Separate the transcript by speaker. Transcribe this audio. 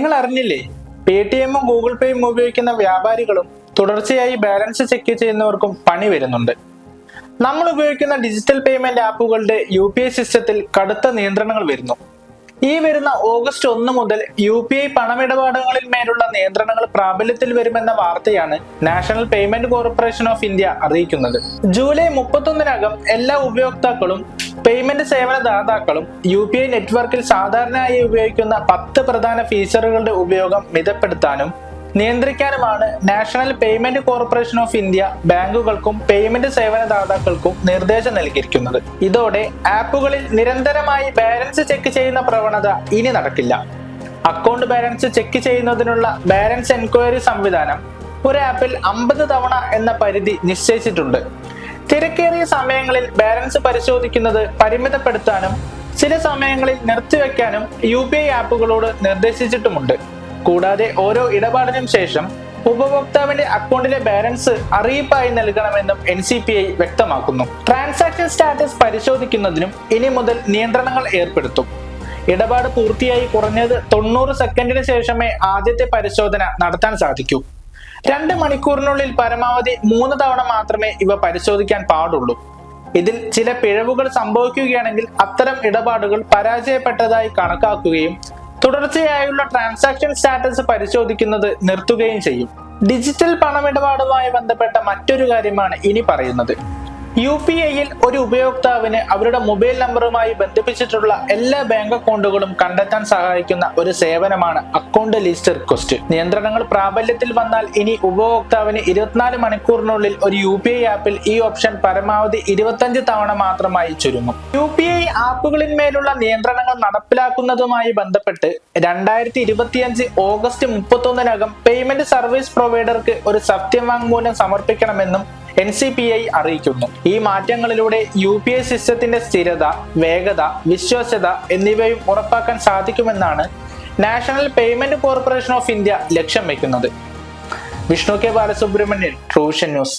Speaker 1: നിങ്ങൾ അറിഞ്ഞില്ലേ pay T എമ്മും ഗൂഗിൾ പേയും ഉപയോഗിക്കുന്ന വ്യാപാരികളും തുടർച്ചയായി ബാലൻസ് ചെക്ക് ചെയ്യുന്നവർക്കും പണി വരുന്നുണ്ട്. നമ്മൾ ഉപയോഗിക്കുന്ന ഡിജിറ്റൽ പേയ്മെന്റ് ആപ്പുകളുടെ യു പി ഐ സിസ്റ്റത്തിൽ കടുത്ത നിയന്ത്രണങ്ങൾ വരുന്നു. ഈ വരുന്ന ഓഗസ്റ്റ് ഒന്ന് മുതൽ യു പി ഐ പണമിടപാടുകളിൽ മേലുള്ള നിയന്ത്രണങ്ങൾ പ്രാബല്യത്തിൽ വരുമെന്ന വാർത്തയാണ് national payment corporation of India അറിയിക്കുന്നത്. ജൂലൈ മുപ്പത്തൊന്നിനകം എല്ലാ ഉപയോക്താക്കളും പേയ്മെന്റ് സേവന ദാതാക്കളും യു പി ഐ നെറ്റ്വർക്കിൽ സാധാരണയായി ഉപയോഗിക്കുന്ന പത്ത് പ്രധാന ഫീച്ചറുകളുടെ ഉപയോഗം മിതപ്പെടുത്താനും നിയന്ത്രിക്കാനുമാണ് national payment corporation of India ബാങ്കുകൾക്കും payment സേവന ദാതാക്കൾക്കും നിർദ്ദേശം നൽകിയിരിക്കുന്നത്. ഇതോടെ ആപ്പുകളിൽ നിരന്തരമായി ബാലൻസ് ചെക്ക് ചെയ്യുന്ന പ്രവണത ഇനി നടക്കില്ല. അക്കൗണ്ട് ബാലൻസ് ചെക്ക് ചെയ്യുന്നതിനുള്ള ബാലൻസ് എൻക്വയറി സംവിധാനം ഒരു ആപ്പിൽ അമ്പത് തവണ എന്ന പരിധി നിശ്ചയിച്ചിട്ടുണ്ട്. തിരക്കേറിയ സമയങ്ങളിൽ ബാലൻസ് പരിശോധിക്കുന്നത് പരിമിതപ്പെടുത്താനും ചില സമയങ്ങളിൽ നിർത്തിവെക്കാനും യു പി ഐ ആപ്പുകളോട് നിർദ്ദേശിച്ചിട്ടുമുണ്ട്. കൂടാതെ ഓരോ ഇടപാടിനും ശേഷം ഉപഭോക്താവിന്റെ അക്കൗണ്ടിലെ ബാലൻസ് അറിയിപ്പായി നൽകണമെന്നും എൻ സി പി ഐ വ്യക്തമാക്കുന്നു. ട്രാൻസാക്ഷൻ സ്റ്റാറ്റസ് പരിശോധിക്കുന്നതിനും ഇനി മുതൽ നിയന്ത്രണങ്ങൾ ഏർപ്പെടുത്തും. ഇടപാട് പൂർത്തിയായി കുറഞ്ഞത് തൊണ്ണൂറ് സെക്കൻഡിന് ശേഷമേ ആദ്യത്തെ പരിശോധന നടത്താൻ സാധിക്കൂ. രണ്ട് മണിക്കൂറിനുള്ളിൽ പരമാവധി മൂന്ന് തവണ മാത്രമേ ഇവ പരിശോധിക്കാൻ പാടുള്ളൂ. ഇതിൽ ചില പിഴവുകൾ സംഭവിക്കുകയാണെങ്കിൽ അത്തരം ഇടപാടുകൾ പരാജയപ്പെട്ടതായി കണക്കാക്കുകയും തുടർച്ചയായുള്ള ട്രാൻസാക്ഷൻ സ്റ്റാറ്റസ് പരിശോധിക്കുന്നത് നിർത്തുകയും ചെയ്യും. ഡിജിറ്റൽ പണമിടപാടുമായി ബന്ധപ്പെട്ട മറ്റൊരു കാര്യമാണ് ഇനി പറയുന്നത്. യു പി ഐയിൽ ഒരു ഉപയോക്താവിന് അവരുടെ മൊബൈൽ നമ്പറുമായി ബന്ധിപ്പിച്ചിട്ടുള്ള എല്ലാ ബാങ്ക് അക്കൗണ്ടുകളും കണ്ടെത്താൻ സഹായിക്കുന്ന ഒരു സേവനമാണ് അക്കൗണ്ട് ലിസ്റ്റ് റിക്വസ്റ്റ്. നിയന്ത്രണങ്ങൾ പ്രാബല്യത്തിൽ വന്നാൽ ഇനി ഉപഭോക്താവിന് ഇരുപത്തിനാല് മണിക്കൂറിനുള്ളിൽ ഒരു യു പി ഐ ആപ്പിൽ ഈ ഓപ്ഷൻ പരമാവധി ഇരുപത്തഞ്ച് തവണ മാത്രമായി ചുരുങ്ങും. യു പി ഐ ആപ്പുകളിന്മേലുള്ള നിയന്ത്രണങ്ങൾ നടപ്പിലാക്കുന്നതുമായി ബന്ധപ്പെട്ട് രണ്ടായിരത്തി ഇരുപത്തിയഞ്ച് ഓഗസ്റ്റ് മുപ്പത്തൊന്നിനകം പേയ്മെന്റ് സർവീസ് പ്രൊവൈഡർക്ക് ഒരു സത്യവാങ്മൂലം സമർപ്പിക്കണമെന്നും എൻ സി പി ഐ അറിയിക്കുന്നു. ഈ മാറ്റങ്ങളിലൂടെ യു പി ഐ സിസ്റ്റത്തിന്റെ സ്ഥിരത വേഗത വിശ്വാസ്യത എന്നിവയും ഉറപ്പാക്കാൻ സാധിക്കുമെന്നാണ് national payment corporation of India ലക്ഷ്യം വയ്ക്കുന്നത്. വിഷ്ണു കെ ബാലസുബ്രഹ്മണ്യൻ ട്രൂഷൻ ന്യൂസ്.